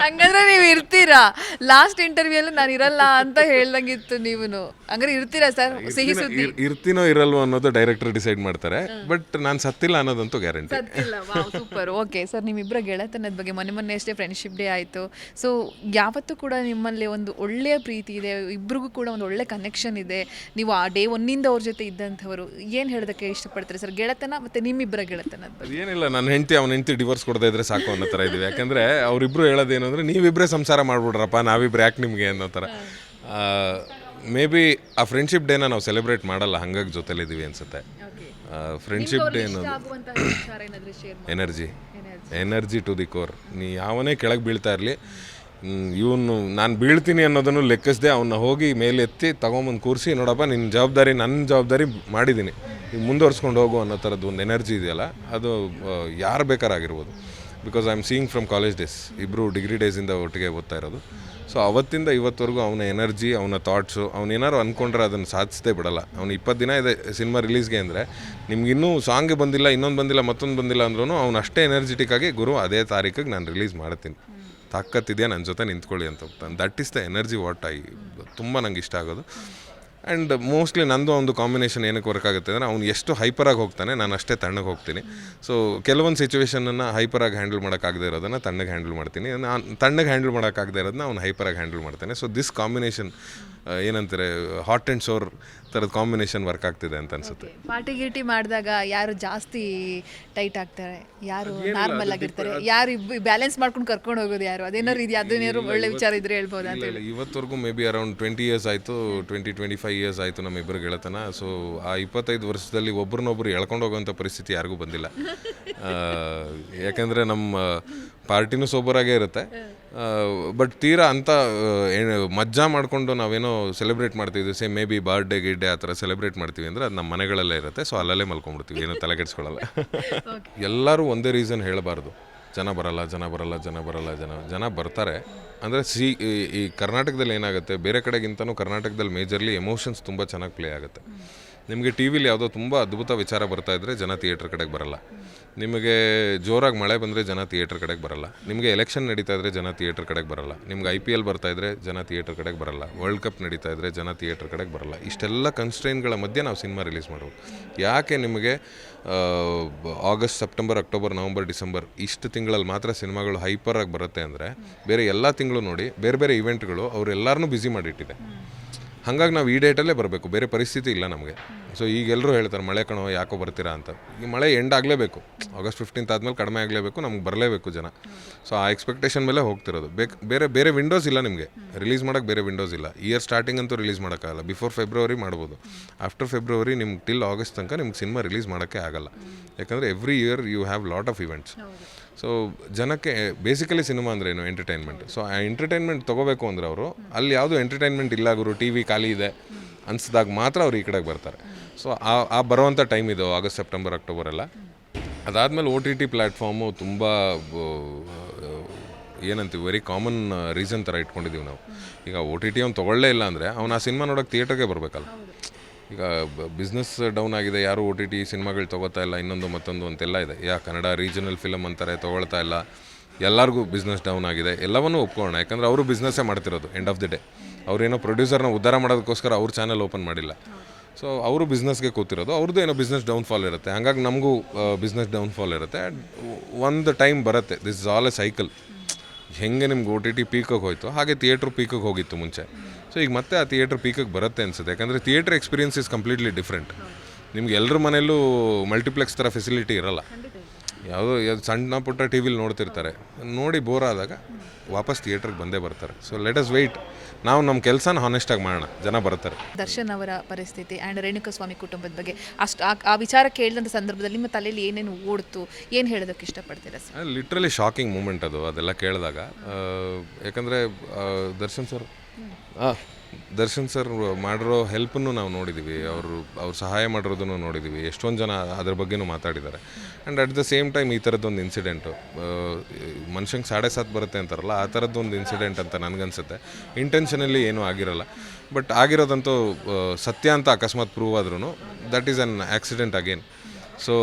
ಹಂಗಂದ್ರೆ ನೀವು ಇರ್ತೀರಾ? ಲಾಸ್ಟ್ ಇಂಟರ್ವ್ಯೂ ಅಲ್ಲಿ ನಾನು ಇರಲ್ಲ ಅಂತ ಹೇಳ್ದಂಗಿತ್ತು ನೀವು ಹಂಗ್ರೆ ಇರ್ತೀರಾ ಸರ್? ಸಿಹಿ ಸುದ್ದಿ? ಇರ್- ಇರ್ತೀನೋ ಇರಲ್ವೋ ಅನ್ನೋದು ಡೈರೆಕ್ಟರ್ ಡಿಸೈಡ್ ಮಾಡ್ತಾರೆ. ಬಟ್ ನಾನು ಸತ್ತಿಲ್ಲ ಅನ್ನೋದಂತೂ ಗ್ಯಾರಂಟಿ ಸೂಪರ್ ಓಕೆ ಸರ್ ನಿಮ್ಮಿಬ್ಬರ ಗೆಳೆತನದ ಬಗ್ಗೆ ಮೊನ್ನೆ ಮೊನ್ನೆ ಅಷ್ಟೇ ಫ್ರೆಂಡ್ಶಿಪ್ ಡೇ ಆಯಿತು. ಸೊ ಯಾವತ್ತೂ ಕೂಡ ನಿಮ್ಮಲ್ಲಿ ಒಂದು ಒಳ್ಳೆಯ ಪ್ರೀತಿ ಇದೆ ಇಬ್ರಿಗೂ ಕೂಡ ಒಂದು ಒಳ್ಳೆ ಕನೆಕ್ಷನ್ ಇದೆ. ನೀವು ಆ ಡೇ ಒನ್ನಿಂದ ಅವ್ರ ಜೊತೆ ಇದ್ದಂಥವರು ಏನು ಹೇಳೋದಕ್ಕೆ ಇಷ್ಟಪಡ್ತಾರೆ ಸರ್ ಗೆಳೆತನ ಮತ್ತು ನಿಮ್ಮಿಬ್ಬರ ಗೆಳೆತನದ ಬಗ್ಗೆ? ಏನಿಲ್ಲ ನನ್ನ ಹೆಂಡತಿ ಅವನ ಹೆಂಡತಿ ಡಿವೋರ್ಸ್ ಕೊಡದೇ ಇದ್ರೆ ಸಾಕು ಅನ್ನೋ ಥರ ಇದೀವಿ ಯಾಕಂದ್ರೆ ಅವರಿಬ್ರು ಹೇಳೋದೇನು ಅಂದರೆ ನೀವಿಬ್ಬರೇ ಸಂಸಾರ ಮಾಡ್ಬಿಡ್ರಪ್ಪ ನಾವಿಬ್ರು ಯಾಕೆ ನಿಮಗೆ ಅನ್ನೋ ಥರ ಮೇ ಬಿ ಆ ಫ್ರೆಂಡ್ಶಿಪ್ ಡೇನ ನಾವು ಸೆಲೆಬ್ರೇಟ್ ಮಾಡಲ್ಲ ಹಂಗಾಗಿ ಜೊತೆಲಿದ್ದೀವಿ ಅನ್ಸುತ್ತೆ. ಫ್ರೆಂಡ್ಶಿಪ್ ಡೇ ಅನ್ನೋದು energy energy to the core ನೀ ಯಾವನೇ ಕೆಳಗೆ ಬೀಳ್ತಾ ಇರಲಿ ಇವನು ನಾನು ಬೀಳ್ತೀನಿ ಅನ್ನೋದನ್ನು ಲೆಕ್ಕಿಸದೆ ಅವನ್ನ ಹೋಗಿ ಮೇಲೆ ಎತ್ತಿ ತಗೊಂಬಂದು ಕೂರಿಸಿ ನೋಡಪ್ಪ ನಿನ್ನ ಜವಾಬ್ದಾರಿ ನನ್ನ ಜವಾಬ್ದಾರಿ ಮಾಡಿದ್ದೀನಿ ಈಗ ಮುಂದುವರ್ಸ್ಕೊಂಡು ಹೋಗು ಅನ್ನೋ ಥರದ್ದು ಒಂದು ಎನರ್ಜಿ ಇದೆಯಲ್ಲ ಅದು ಯಾರು ಬೇಕಾರಾಗಿರ್ಬೋದು. Because I am seeing from college days ಇಬ್ಬರು ಡಿಗ್ರಿ ಡೇಸಿಂದ ಒಟ್ಟಿಗೆ ಓದ್ತಾ ಇರೋದು. ಸೊ ಅವತ್ತಿಂದ ಇವತ್ತವರೆಗೂ ಅವನ ಎನರ್ಜಿ ಅವನ ಥಾಟ್ಸು ಅವನೇನಾರು ಅಂದ್ಕೊಂಡ್ರೆ ಅದನ್ನು ಸಾಧಿಸದೇ ಬಿಡಲ್ಲ. ಅವ್ನು ಇಪ್ಪತ್ತು ದಿನ ಇದೆ ಸಿನಿಮಾ ರಿಲೀಸ್ಗೆ ಅಂದರೆ, ನಿಮ್ಗೆ ಇನ್ನೂ ಸಾಂಗ್ ಬಂದಿಲ್ಲ, ಇನ್ನೊಂದು ಬಂದಿಲ್ಲ, ಮತ್ತೊಂದು ಬಂದಿಲ್ಲ ಅಂದ್ರೂ ಅವ್ನು ಅಷ್ಟೇ ಎನರ್ಜೆಟಿಕ್ಕಾಗಿ ಗುರು, ಅದೇ ತಾರೀಕಿಗೆ ನಾನು ರಿಲೀಸ್ ಮಾಡ್ತೀನಿ. ತಾಕತ್ತಿದೆಯಾ ನನ್ನ ಜೊತೆ ನಿಂತ್ಕೊಳ್ಳಿ ಅಂತ that is the energy what I ತುಂಬ ನಂಗೆ ಇಷ್ಟ ಆಗೋದು. ಆ್ಯಂಡ್ ಮೋಸ್ಟ್ಲಿ ನಂದು ಒಂದು ಕಾಂಬಿನೇಷನ್ ಏನಕ್ಕೆ ವರ್ಕ್ ಆಗುತ್ತೆ ಅಂದರೆ ಅವ್ನು ಎಷ್ಟು ಹೈಪರಾಗಿ ಹೋಗ್ತಾನೆ ನಾನು ಅಷ್ಟೇ ತಣ್ಣಗೆ ಹೋಗ್ತೀನಿ. ಸೊ ಕೆಲವೊಂದು ಸಿಚುವೇಷನನ್ನು ಹೈಪರಾಗಿ ಹ್ಯಾಂಡಲ್ ಮಾಡೋಕ್ಕಾಗದೇ ಇರೋದನ್ನು ತಣ್ಣಗೆ ಹ್ಯಾಂಡಲ್ ಮಾಡ್ತೀನಿ. ನಾನು ತಣ್ಣಗೆ ಹ್ಯಾಂಡಲ್ ಮಾಡೋಕ್ಕಾಗದೇ ಇರೋದನ್ನ ಅವ್ನು ಹೈಪರಾಗಿ ಹ್ಯಾಂಡಲ್ ಮಾಡ್ತಾನೆ. ಸೊ ದಿಸ್ ಕಾಂಬಿನೇಷನ್ ಏನಂತಾರೆ ಹಾಟ್ ಆ್ಯಂಡ್ ಶೋರ್ ಥರದ ಕಾಂಬಿನೇಷನ್ ವರ್ಕ್ ಆಗ್ತಿದೆ ಅಂತ ಅನ್ಸುತ್ತೆ. ಪಾರ್ಟಿ ಗೀಟಿ ಮಾಡಿದಾಗ ಯಾರು ಜಾಸ್ತಿ ಟೈಟ್ ಆಗ್ತಾರೆ? ಯಾರು ನಾರ್ಮಲ್ ಆಗಿರ್ತಾರೆ ಯಾರು ಬ್ಯಾಲೆನ್ಸ್ ಮಾಡ್ಕೊಂಡು ಕರ್ಕೊಂಡು ಹೋಗೋದು ಯಾರು? ಅದೇನೋ ಇದೆಯಾ ಅದೇನಾದ್ರು ಒಳ್ಳೆ ವಿಚಾರ ಇದ್ರೆ ಹೇಳ್ಬೋದು ಇವತ್ತವರೆಗೂ may be around twenty years ಆಯಿತು ಟ್ವೆಂಟಿ ಟ್ವೆಂಟಿ ಫೈವ್ ಇಯರ್ಸ್ ಆಯಿತು ನಮ್ಮಿಬ್ಬರು ಗೆಳೆತನ. ಸೊ ಆ ಇಪ್ಪತ್ತೈದು ವರ್ಷದಲ್ಲಿ ಒಬ್ರನ್ನೊಬ್ರು ಎಳ್ಕೊಂಡು ಹೋಗೋಂಥ ಪರಿಸ್ಥಿತಿ ಯಾರಿಗೂ ಬಂದಿಲ್ಲ. ಯಾಕೆಂದರೆ ನಮ್ಮ ಪಾರ್ಟಿನೂ ಸೋಬರಾಗೇ ಇರುತ್ತೆ. ಬಟ್ ತೀರಾ ಅಂತ ಏನು ಮಜ್ಜಾ ಮಾಡಿಕೊಂಡು ನಾವೇನೋ ಸೆಲೆಬ್ರೇಟ್ ಮಾಡ್ತೀವಿ ಸೇಮ್ ಮೇ ಬಿ ಬರ್ಡೇ ಗಿಡ್ಡೆ ಆ ಥರ ಸೆಲೆಬ್ರೇಟ್ ಮಾಡ್ತೀವಿ ಅಂದರೆ ಅದು ನಮ್ಮ ಮನೆಗಳಲ್ಲೇ ಇರುತ್ತೆ. ಸೊ ಅಲ್ಲಲ್ಲೇ ಮಲ್ಕೊಂಡ್ಬಿಡ್ತೀವಿ. ಏನೂ ತಲೆಕೆಡ್ಸ್ಕೊಳ್ಳಲ್ಲ ಎಲ್ಲರೂ ಒಂದೇ ರೀಸನ್ ಹೇಳಬಾರ್ದು. ಜನ ಬರಲ್ಲ ಜನ ಬರಲ್ಲ ಜನ ಬರಲ್ಲ, ಜನ ಜನ ಬರ್ತಾರೆ. ಅಂದರೆ ಸಿ, ಈ- ಕರ್ನಾಟಕದಲ್ಲಿ ಏನಾಗುತ್ತೆ, ಬೇರೆ ಕಡೆಗಿಂತನೂ ಕರ್ನಾಟಕದಲ್ಲಿ ಮೇಜರ್ಲಿ ಎಮೋಷನ್ಸ್ ತುಂಬ ಚೆನ್ನಾಗಿ ಪ್ಲೇ ಆಗುತ್ತೆ. ನಿಮಗೆ ಟಿ ವಿಲಿ ಯಾವುದೋ ತುಂಬ ಅದ್ಭುತ ವಿಚಾರ ಬರ್ತಾ ಇದ್ದರೆ ಜನ ಥಿಯೇಟ್ರ್ ಕಡೆಗೆ ಬರಲ್ಲ. ನಿಮಗೆ ಜೋರಾಗಿ ಮಳೆ ಬಂದರೆ ಜನ ಥಿಯೇಟ್ರ್ ಕಡೆಗೆ ಬರಲ್ಲ. ನಿಮಗೆ ಎಲೆಕ್ಷನ್ ನಡೀತಾ ಇದ್ದರೆ ಜನ ಥಿಯೇಟ್ರ್ ಕಡೆಗೆ ಬರಲ್ಲ. ನಿಮ್ಗೆ ಐ ಪಿ ಎಲ್ ಬರ್ತಾ ಇದ್ದರೆ ಜನ ಥಿಯೇಟ್ರ್ ಕಡೆಗೆ ಬರಲ್ಲ. ವರ್ಲ್ಡ್ ಕಪ್ ನಡೀತಾ ಇದ್ದರೆ ಜನ ಥಿಯೇಟ್ರ್ ಕಡೆಗೆ ಬರಲ್ಲ. ಇಷ್ಟೆಲ್ಲ ಕನ್ಸ್ಟ್ರೈನ್ಗಳ ಮಧ್ಯೆ ನಾವು ಸಿನಿಮಾ ರಿಲೀಸ್ ಮಾಡಬೇಕು. ಯಾಕೆ ನಿಮಗೆ August September October November December ಇಷ್ಟು ತಿಂಗಳಲ್ಲಿ ಮಾತ್ರ ಸಿನಿಮಾಗಳು ಹೈಪರಾಗಿ ಬರುತ್ತೆ ಅಂದರೆ ಬೇರೆ ಎಲ್ಲ ತಿಂಗಳು ನೋಡಿ ಬೇರೆ ಬೇರೆ ಇವೆಂಟ್ಗಳು ಅವರೆಲ್ಲರನ್ನೂ ಬ್ಯುಸಿ ಮಾಡಿಟ್ಟಿದೆ. ಹಾಗಾಗಿ ನಾವು ಈ ಡೇಟಲ್ಲೇ ಬರಬೇಕು. ಬೇರೆ ಪರಿಸ್ಥಿತಿ ಇಲ್ಲ ನಮಗೆ. ಸೊ ಈಗ ಎಲ್ಲರೂ ಹೇಳ್ತಾರೆ, ಮಳೆ ಕಣೋ, ಯಾಕೋ ಬರ್ತೀರಾ ಅಂತ. ಈ ಮಳೆ ಎಂಡ್ ಆಗಲೇಬೇಕು. ಆಗಸ್ಟ್ ಫಿಫ್ಟೀನ್ತ್ ಆದಮೇಲೆ ಕಡಿಮೆ ಆಗಲೇಬೇಕು, ನಮ್ಗೆ ಬರಲೇಬೇಕು ಜನ. ಸೊ ಆ ಎಕ್ಸ್ಪೆಕ್ಟೇಷನ್ ಮೇಲೆ ಹೋಗ್ತಿರೋದು. ಬೇಕು, ಬೇರೆ ಬೇರೆ ವಿಂಡೋಸ್ ಇಲ್ಲ ನಿಮಗೆ. ರಿಲೀಸ್ ಮಾಡೋಕ್ಕೆ ಬೇರೆ ವಿಂಡೋಸ್ ಇಲ್ಲ. ಇಯರ್ ಸ್ಟಾರ್ಟಿಂಗ್ ಅಂತೂ ರಿಲೀಸ್ ಮಾಡೋಕ್ಕಾಗಲ್ಲ. ಬಿಫೋರ್ ಫೆಬ್ರವರಿ ಮಾಡ್ಬೋದು. ಆಫ್ಟರ್ ಫೆಬ್ರವರಿ ನಿಮ್ಗೆ ಟಿಲ್ ಆಗಸ್ಟ್ ತನಕ ನಿಮ್ಗೆ ಸಿನಿಮಾ ರಿಲೀಸ್ ಮಾಡೋಕ್ಕೆ ಆಗಲ್ಲ. ಯಾಕಂದರೆ every year you have lot of events so ಜನಕ್ಕೆ ಬೇಸಿಕಲಿ ಸಿನಿಮಾ ಅಂದ್ರೆ ಏನು? ಎಂಟರ್ಟೈನ್ಮೆಂಟ್ ಸೊ ಆ ಎಂಟರ್ಟೈನ್ಮೆಂಟ್ ತೊಗೋಬೇಕು ಅಂದ್ರೆ ಅವರು, ಅಲ್ಲಿ ಯಾವುದು ಎಂಟರ್ಟೈನ್ಮೆಂಟ್ ಇಲ್ಲ ಗುರು ಟಿ ವಿ ಖಾಲಿ ಇದೆ ಅನಿಸಿದಾಗ ಮಾತ್ರ ಅವ್ರು ಈ ಕಡೆಗೆ ಬರ್ತಾರೆ. ಸೊ ಆ ಆ ಬರುವಂಥ ಟೈಮ್ ಇದು, ಆಗಸ್ಟ್ ಸೆಪ್ಟೆಂಬರ್ ಅಕ್ಟೋಬರ್ ಎಲ್ಲ. ಅದಾದಮೇಲೆ ಓ ಟಿ ಟಿ ಪ್ಲ್ಯಾಟ್ಫಾರ್ಮು ತುಂಬ ಏನಂತೀವಿ ವೆರಿ ಕಾಮನ್ ರೀಸನ್ ಥರ ಇಟ್ಕೊಂಡಿದ್ದೀವಿ ನಾವು. ಈಗ ಓ ಟಿ ಟಿ ಅವ್ನು ತೊಗೊಳ್ಳೇ ಇಲ್ಲ ಅಂದರೆ, ಅವ್ನು ಆ ಸಿನಿಮಾ ನೋಡೋಕೆ ಥಿಯೇಟರ್ಗೆ ಬರಬೇಕಲ್ಲ. ಈಗ ಬಿಸ್ನೆಸ್ ಡೌನ್ ಆಗಿದೆ, ಯಾರು ಓ ಟಿ ಟಿ ಸಿನಿಮಾಗಳು ತೊಗೋತಾ ಇಲ್ಲ, ಇನ್ನೊಂದು ಮತ್ತೊಂದು ಅಂತೆಲ್ಲ ಇದೆ. ಯಾ, ಕನ್ನಡ ರೀಜನಲ್ ಫಿಲಮ್ ಅಂತಾರೆ, ತೊಗೊಳ್ತಾ ಇಲ್ಲ. ಎಲ್ಲರಿಗೂ ಬಿಸ್ನೆಸ್ ಡೌನ್ ಆಗಿದೆ. ಎಲ್ಲವನ್ನೂ ಒಪ್ಕೊಳ್ಳೋಣ, ಯಾಕಂದರೆ ಅವರು ಬಿಸ್ನೆಸ್ಸೇ ಮಾಡ್ತಿರೋದು ಎಂಡ್ ಆಫ್ ದಿ ಡೇ ಅವರೇನೋ ಪ್ರೊಡ್ಯೂಸರ್ನ ಉದ್ಧಾರ ಮಾಡೋದಕ್ಕೋಸ್ಕರ ಅವ್ರ ಚಾನಲ್ ಓಪನ್ ಮಾಡಿಲ್ಲ. ಸೊ ಅವರು ಬಿಸ್ನೆಸ್ಗೆ ಕೂತಿರೋದು ಅವ್ರದ್ದು ಏನೋ ಬಿಸ್ನೆಸ್ ಡೌನ್ಫಾಲ್ ಇರುತ್ತೆ. ಹಾಗಾಗಿ ನಮಗೂ ಬಿಸ್ನೆಸ್ ಡೌನ್ಫಾಲ್ ಇರುತ್ತೆ. ಒಂದು ಟೈಮ್ ಬರುತ್ತೆ. This is all a cycle ಹೆಂಗೆ ನಿಮ್ಗೆ ಓ ಟಿ ಟಿ ಪೀಕಿಗೆ ಹೋಯಿತು, ಹಾಗೆ ಥಿಯೇಟ್ರ್ ಪೀಕಿಗೆ ಹೋಗಿತ್ತು ಮುಂಚೆ. ಸೊ ಈಗ ಮತ್ತೆ ಆ ಥಿಯೇಟ್ರ್ ಪೀಕಿಗೆ ಬರುತ್ತೆ ಅನಿಸುತ್ತೆ. ಯಾಕಂದರೆ theatre experience is completely different ನಿಮ್ಗೆ ಎಲ್ಲರ ಮನೆಯಲ್ಲೂ ಮಲ್ಟಿಪ್ಲೆಕ್ಸ್ ಥರ ಫೆಸಿಲಿಟಿ ಇರಲ್ಲ. ಯಾವುದೋ ಯಾವ್ದು ಸಣ್ಣ ಪುಟ್ಟ ಟಿ ವಿಲಿ ನೋಡ್ತಿರ್ತಾರೆ. ನೋಡಿ ಬೋರ್ ಆದಾಗ ವಾಪಸ್ ಥಿಯೇಟ್ರಿಗೆ ಬಂದೇ ಬರ್ತಾರೆ. ಸೊ ಲೆಟ್ ಅಸ್ ವೆಯ್ಟ್ ನಾವು ನಮ್ಮ ಕೆಲಸನ ಹಾನೆಸ್ಟಾಗಿ ಮಾಡೋಣ. ಜನ ಬರ್ತಾರೆ. ದರ್ಶನ್ ಅವರ ಪರಿಸ್ಥಿತಿ ಆ್ಯಂಡ್ ರೇಣುಕಸ್ವಾಮಿ ಕುಟುಂಬದ ಬಗ್ಗೆ. ಅಷ್ಟು ಆ- ಆ ವಿಚಾರ ಕೇಳಿದಂಥ ಸಂದರ್ಭದಲ್ಲಿ ನಿಮ್ಮ ತಲೆಯಲ್ಲಿ ಏನೇನು ಓಡ್ತು? ಏನು ಹೇಳೋದಕ್ಕೆ ಇಷ್ಟಪಡ್ತೀರಾ ಸರ್? ಲಿಟ್ರಲಿ ಶಾಕಿಂಗ್ ಮೂಮೆಂಟ್ ಅದು. ಅದೆಲ್ಲ ಕೇಳಿದಾಗ. ಯಾಕಂದರೆ ದರ್ಶನ್ ಸರ್ ದರ್ಶನ್ ಸರ್, ಮಾಡಿರೋ ಹೆಲ್ಪನ್ನು ನಾವು ನೋಡಿದ್ದೀವಿ ಅವರು, ಅವ್ರು ಸಹಾಯ ಮಾಡಿರೋದನ್ನು ನೋಡಿದ್ದೀವಿ ಎಷ್ಟೊಂದು ಜನ ಅದ್ರ ಬಗ್ಗೆನೂ ಮಾತಾಡಿದ್ದಾರೆ. And at the same time ಈ ಥರದ್ದೊಂದು ಇನ್ಸಿಡೆಂಟು ಮನುಷ್ಯಂಗೆ ಸಾಡೆ ಸಾತ್ ಬರುತ್ತೆ ಅಂತಾರಲ್ಲ, ಆ ಥರದ್ದೊಂದು ಇನ್ಸಿಡೆಂಟ್ ಅಂತ ನನಗನ್ಸುತ್ತೆ. ಇಂಟೆನ್ಷನಲ್ಲಿ ಏನೂ ಆಗಿರಲ್ಲ. ಬಟ್ ಆಗಿರೋದಂತೂ ಸತ್ಯ ಅಂತ ಅಕಸ್ಮಾತ್ ಪ್ರೂವ್ ಆದ್ರೂ that is an accident again so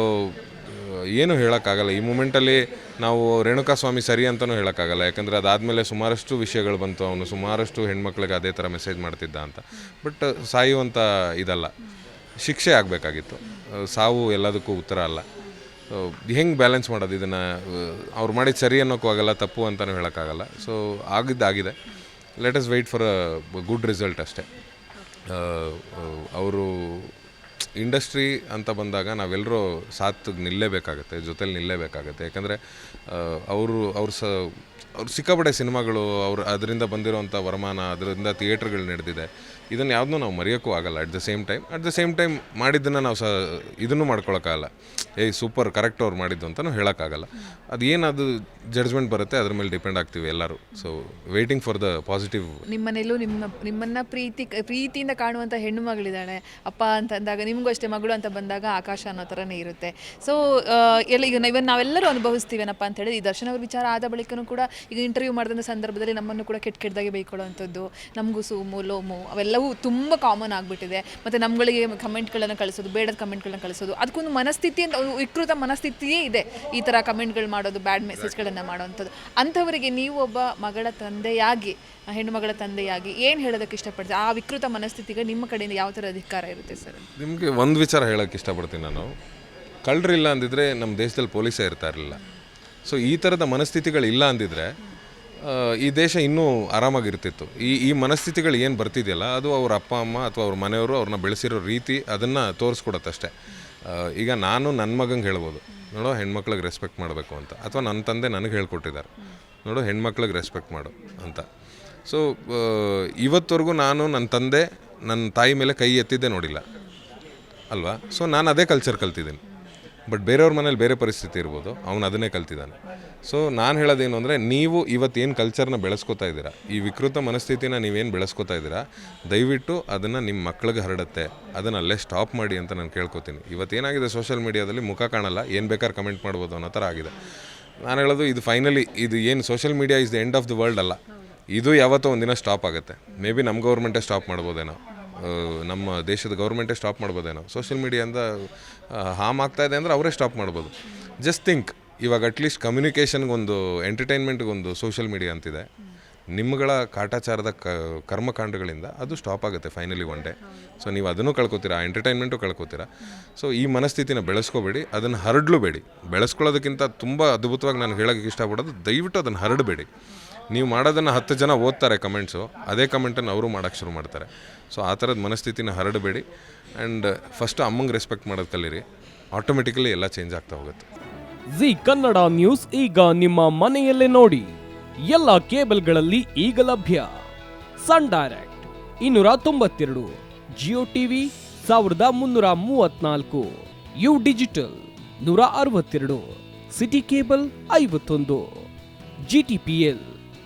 ಏನು ಹೇಳೋಕ್ಕಾಗಲ್ಲ. ಈ ಮೂಮೆಂಟಲ್ಲಿ ನಾವು ರೇಣುಕಾ ಸ್ವಾಮಿ ಸರಿ ಅಂತಲೂ ಹೇಳೋಕ್ಕಾಗಲ್ಲ. ಯಾಕಂದರೆ ಅದಾದಮೇಲೆ ಸುಮಾರಷ್ಟು ವಿಷಯಗಳು ಬಂತು. ಅವನು ಸುಮಾರಷ್ಟು ಹೆಣ್ಮಕ್ಳಿಗೆ ಅದೇ ಥರ ಮೆಸೇಜ್ ಮಾಡ್ತಿದ್ದ ಅಂತ. ಬಟ್ ಸಾಯುವಂಥ ಇದಲ್ಲ. ಶಿಕ್ಷೆ ಆಗಬೇಕಾಗಿತ್ತು. ಸಾವು ಎಲ್ಲದಕ್ಕೂ ಉತ್ತರ ಅಲ್ಲ. ಹೆಂಗೆ ಬ್ಯಾಲೆನ್ಸ್ ಮಾಡೋದು? ಇದನ್ನು ಅವ್ರು ಮಾಡಿದ ಸರಿ ಅನ್ನೋಕ್ಕೂ ಆಗಲ್ಲ, ತಪ್ಪು ಅಂತಲೂ ಹೇಳೋಕ್ಕಾಗಲ್ಲ. So ಆಗಿದ್ದಾಗಿದೆ let us wait for a good result ಅಷ್ಟೇ. ಅವರು ಇಂಡಸ್ಟ್ರಿ ಅಂತ ಬಂದಾಗ ನಾವೆಲ್ಲರೂ ಸಾತ್ ನಿಲ್ಲೇಬೇಕಾಗತ್ತೆ, ಜೊತೆಲಿ ನಿಲ್ಲೇಬೇಕಾಗತ್ತೆ. ಯಾಕಂದರೆ ಅವರು, ಅವ್ರು ಸ, ಅವ್ರು ಸಿಕ್ಕಾಪಟ್ಟೆ ಸಿನಿಮಾಗಳು ಅವ್ರು, ಅದರಿಂದ ಬಂದಿರೋವಂಥ ವರಮಾನ, ಅದರಿಂದ ಥಿಯೇಟ್ರ್ಗಳು ನಡೆದಿದೆ. ಇದನ್ನು ಯಾವುದನ್ನೂ ನಾವು ಮರೆಯೋಕ್ಕೂ ಆಗಲ್ಲ. At the same time at the same time ಮಾಡಿದ್ದನ್ನು ನಾವು ಸ, ಇದನ್ನು ಮಾಡ್ಕೊಳೋಕ್ಕಾಗಲ್ಲ. ಏಯ್ ಸೂಪರ್ ಕರೆಕ್ಟ್ ಅವ್ರು ಮಾಡಿದ್ದು ಅಂತಲೂ ಹೇಳೋಕ್ಕಾಗಲ್ಲ. ಅದು ಏನದು ಜಡ್ಜ್ಮೆಂಟ್ ಬರುತ್ತೆ, ಅದ್ರ ಮೇಲೆ ಡಿಪೆಂಡ್ ಆಗ್ತೀವಿ ಎಲ್ಲರೂ. So waiting for the positive ನಿಮ್ಮನೆಲ್ಲೂ ನಿಮ್ಮ, ನಿಮ್ಮನ್ನ ಪ್ರೀತಿ, ಪ್ರೀತಿಯಿಂದ ಕಾಣುವಂಥ ಹೆಣ್ಣು ಮಗಳಿದ್ದಾಳೆ. ಅಪ್ಪ ಅಂತ ಅಂದಾಗ ನಿಮಗೂ ಅಷ್ಟೇ, ಮಗಳು ಅಂತ ಬಂದಾಗ ಆಕಾಶ ಅನ್ನೋ ಥರನೇ ಇರುತ್ತೆ. ಸೊ ಎಲ್ಲ ಈಗ ಇವನ್ ನಾವೆಲ್ಲರೂ ಅನುಭವಿಸ್ತೀವೇನಪ್ಪ ಅಂತ ಹೇಳಿ ಈ ದರ್ಶನ ಅವ್ರ ವಿಚಾರ ಆದ ಬಳಿಕನೂ ಕೂಡ ಈಗ ಇಂಟರ್ವ್ಯೂ ಮಾಡಿದಂಥ ಸಂದರ್ಭದಲ್ಲಿ ನಮ್ಮನ್ನು ಕೂಡ ಕೆಟ್ಟ ಕೆಟ್ಟದಾಗಿ ಬೈಕೊಳ್ಳೋವಂಥದ್ದು. ನಮಗೂ ಸೂಮು ಲೋಮು ಅವೆಲ್ಲವೂ ತುಂಬ ಕಾಮನ್ ಆಗಿಬಿಟ್ಟಿದೆ. ಮತ್ತು ನಮ್ಮಗಳಿಗೆ ಕಮೆಂಟ್ಗಳನ್ನು ಕಳಿಸೋದು, ಬೇಡದ ಕಮೆಂಟ್ಗಳನ್ನ ಕಳಿಸೋದು, ಅದಕ್ಕೊಂದು ಮನಸ್ಥಿತಿ ಅಂತ ವಿಕೃತ ಮನಸ್ಥಿತಿಯೇ ಇದೆ ಈ ಥರ ಕಮೆಂಟ್ಗಳು ಮಾಡೋದು, ಬ್ಯಾಡ್ ಮೆಸೇಜ್ಗಳನ್ನು ಮಾಡೋವಂಥದ್ದು. ಅಂಥವರಿಗೆ ನೀವು ಒಬ್ಬ ಮಗಳ ತಂದೆಯಾಗಿ, ಹೆಣ್ಣು ಮಗಳ ತಂದೆಯಾಗಿ ಏನು ಹೇಳೋದಕ್ಕೆ ಇಷ್ಟಪಡ್ತೀವಿ ಆ ವಿಕೃತ ಮನಸ್ಥಿತಿಗೆ ನಿಮ್ಮ ಕಡೆಯಿಂದ ಯಾವ ಥರ ಅಧಿಕಾರ ಇರುತ್ತೆ ಸರ್? ನಿಮಗೆ ಒಂದು ವಿಚಾರ ಹೇಳೋಕ್ಕೆ ಇಷ್ಟಪಡ್ತೀನಿ ನಾನು. ಕಳ್ಳರಿಲ್ಲ ಅಂದಿದ್ರೆ ನಮ್ಮ ದೇಶದಲ್ಲಿ ಪೊಲೀಸೇ ಇರ್ತಾ ಇರಲಿಲ್ಲ. ಸೊ ಈ ಥರದ ಮನಸ್ಥಿತಿಗಳಿಲ್ಲ ಅಂದಿದ್ರೆ ಈ ದೇಶ ಇನ್ನೂ ಆರಾಮಾಗಿರ್ತಿತ್ತು. ಈ ಈ ಮನಸ್ಥಿತಿಗಳು ಏನು ಬರ್ತಿದೆಯಲ್ಲ, ಅದು ಅವ್ರ ಅಪ್ಪ, ಅಮ್ಮ ಅಥವಾ ಅವ್ರ ಮನೆಯವರು ಅವ್ರನ್ನ ಬೆಳೆಸಿರೋ ರೀತಿ ಅದನ್ನು ತೋರಿಸ್ಕೊಡತ್ತಷ್ಟೇ. ಈಗ ನಾನು ನನ್ನ ಮಗಂಗೆ ಹೇಳ್ಬೋದು, ನೋಡೋ ಹೆಣ್ಮಕ್ಳಿಗೆ ರೆಸ್ಪೆಕ್ಟ್ ಮಾಡಬೇಕು ಅಂತ, ಅಥವಾ ನನ್ನ ತಂದೆ ನನಗೆ ಹೇಳ್ಕೊಟ್ಟಿದ್ದಾರೆ, ನೋಡು ಹೆಣ್ಮಕ್ಳಿಗೆ ರೆಸ್ಪೆಕ್ಟ್ ಮಾಡು ಅಂತ. ಸೊ ಇವತ್ತವರೆಗೂ ನಾನು ನನ್ನ ತಂದೆ ನನ್ನ ತಾಯಿ ಮೇಲೆ ಕೈ ಎತ್ತಿದ್ದೆ ನೋಡಿಲ್ಲ, ಅಲ್ವಾ? ಸೊ ನಾನು ಅದೇ ಕಲ್ಚರ್ ಕಲ್ತಿದ್ದೀನಿ. ಬಟ್ ಬೇರೆಯವ್ರ ಮನೇಲಿ ಬೇರೆ ಪರಿಸ್ಥಿತಿ ಇರ್ಬೋದು, ಅವನು ಅದನ್ನೇ ಕಲ್ತಿದ್ದಾನೆ. ಸೊ ನಾನು ಹೇಳೋದೇನು ಅಂದರೆ, ನೀವು ಇವತ್ತೇನು ಕಲ್ಚರ್ನ ಬೆಳೆಸ್ಕೊತಾ ಇದ್ದೀರಾ? ಈ ವಿಕೃತ ಮನಸ್ಥಿತಿನ ನೀವೇನು ಬೆಳೆಸ್ಕೊತಾ ಇದ್ದೀರಾ? ದಯವಿಟ್ಟು ಅದನ್ನು ನಿಮ್ಮ ಮಕ್ಳಿಗೆ ಹರಡುತ್ತೆ. ಅದನ್ನು ಅಲ್ಲೇ ಸ್ಟಾಪ್ ಮಾಡಿ ಅಂತ ನಾನು ಕೇಳ್ಕೊತೀನಿ. ಇವತ್ತೇನಾಗಿದೆ ಸೋಷಿಯಲ್ ಮೀಡಿಯಾದಲ್ಲಿ ಮುಖ ಕಾಣಲ್ಲ, ಏನು ಬೇಕಾದ್ರೆ ಕಮೆಂಟ್ ಮಾಡ್ಬೋದು ಅನ್ನೋ ಥರ ಆಗಿದೆ. ನಾನು ಹೇಳೋದು, ಇದು ಫೈನಲಿ ಇದು ಏನು social media is the end of the world ಅಲ್ಲ. ಇದು ಯಾವತ್ತೋ ಒಂದಿನ ಸ್ಟಾಪ್ ಆಗುತ್ತೆ. ಮೇ ಬಿ ನಮ್ಮ ಗೌರ್ಮೆಂಟೇ ಸ್ಟಾಪ್ ಮಾಡ್ಬೋದೇನೋ. ನಮ್ಮ ದೇಶದ ಗೌರ್ಮೆಂಟೇ ಸ್ಟಾಪ್ ಮಾಡ್ಬೋದೇನೋ. ಸೋಷಿಯಲ್ ಮೀಡಿಯಿಂದ ಹಾಮ್ ಆಗ್ತಾ ಇದೆ ಅಂದರೆ ಅವರೇ ಸ್ಟಾಪ್ ಮಾಡ್ಬೋದು. ಜಸ್ಟ್ ಥಿಂಕ್ ಇವಾಗ ಅಟ್ಲೀಸ್ಟ್ ಕಮ್ಯುನಿಕೇಷನ್ಗೊಂದು ಎಂಟರ್ಟೈನ್ಮೆಂಟ್ಗೊಂದು ಸೋಷಿಯಲ್ ಮೀಡಿಯಾ ಅಂತಿದೆ. ನಿಮ್ಮಗಳ ಕಾಟಾಚಾರದ ಕ, ಕರ್ಮಕಾಂಡಗಳಿಂದ ಅದು ಸ್ಟಾಪ್ ಆಗುತ್ತೆ ಫೈನಲಿ ಒನ್ ಡೇ ಸೊ ನೀವು ಅದನ್ನು ಕಳ್ಕೊತೀರಾ ಎಂಟರ್ಟೈನ್ಮೆಂಟು ಕಳ್ಕೊತೀರಾ. ಸೊ ಈ ಮನಸ್ಥಿತಿನ ಬೆಳೆಸ್ಕೋಬೇಡಿ, ಅದನ್ನು ಹರಡಲೂಬೇಡಿ ಬೆಳೆಸ್ಕೊಳ್ಳೋದಕ್ಕಿಂತ ತುಂಬ ಅದ್ಭುತವಾಗಿ ನಾನು ಹೇಳೋಕ್ಕೆ ಇಷ್ಟಪಡೋದು ದಯವಿಟ್ಟು ಅದನ್ನು ಹರಡಬೇಡಿ. ನೀವು ಮಾಡೋದನ್ನು ಹತ್ತು ಜನ ಓದ್ತಾರೆ ಕಮೆಂಟ್ಸು ಅದೇ ಕಮೆಂಟನ್ನು ಅವರು ಮಾಡೋಕ್ಕೆ ಶುರು ಮಾಡ್ತಾರೆ. ಸೊ ಆ ಥರದ ಮನಸ್ಥಿತಿನ ಹರಡಬೇಡಿ. ಆ್ಯಂಡ್ ಫಸ್ಟ್ ಅಮ್ಮಂಗೆ ರೆಸ್ಪೆಕ್ಟ್ ಮಾಡೋದು ಕಲೀರಿ. ಆಟೋಮೆಟಿಕಲಿ ಎಲ್ಲ ಚೇಂಜ್ ಆಗ್ತಾ ಹೋಗುತ್ತೆ. ಜಿ ಕನ್ನಡ ನ್ಯೂಸ್ ಈಗ ನಿಮ್ಮ ಮನೆಯಲ್ಲೇ ನೋಡಿ. ಎಲ್ಲ ಕೇಬಲ್ಗಳಲ್ಲಿ ಈಗ ಲಭ್ಯ. ಸನ್ ಡೈರೆಕ್ಟ್ ಇನ್ನೂರ ತೊಂಬತ್ತೆರಡು, ಜಿಯೋ ಟಿವಿ ಸಾವಿರದ ಮುನ್ನೂರ ಮೂವತ್ನಾಲ್ಕು, ಯು ಡಿಜಿಟಲ್ ನೂರ ಅರವತ್ತೆರಡು, ಸಿಟಿ ಕೇಬಲ್ ಐವತ್ತೊಂದು, ಜಿ ಟಿ ಪಿ ಎಲ್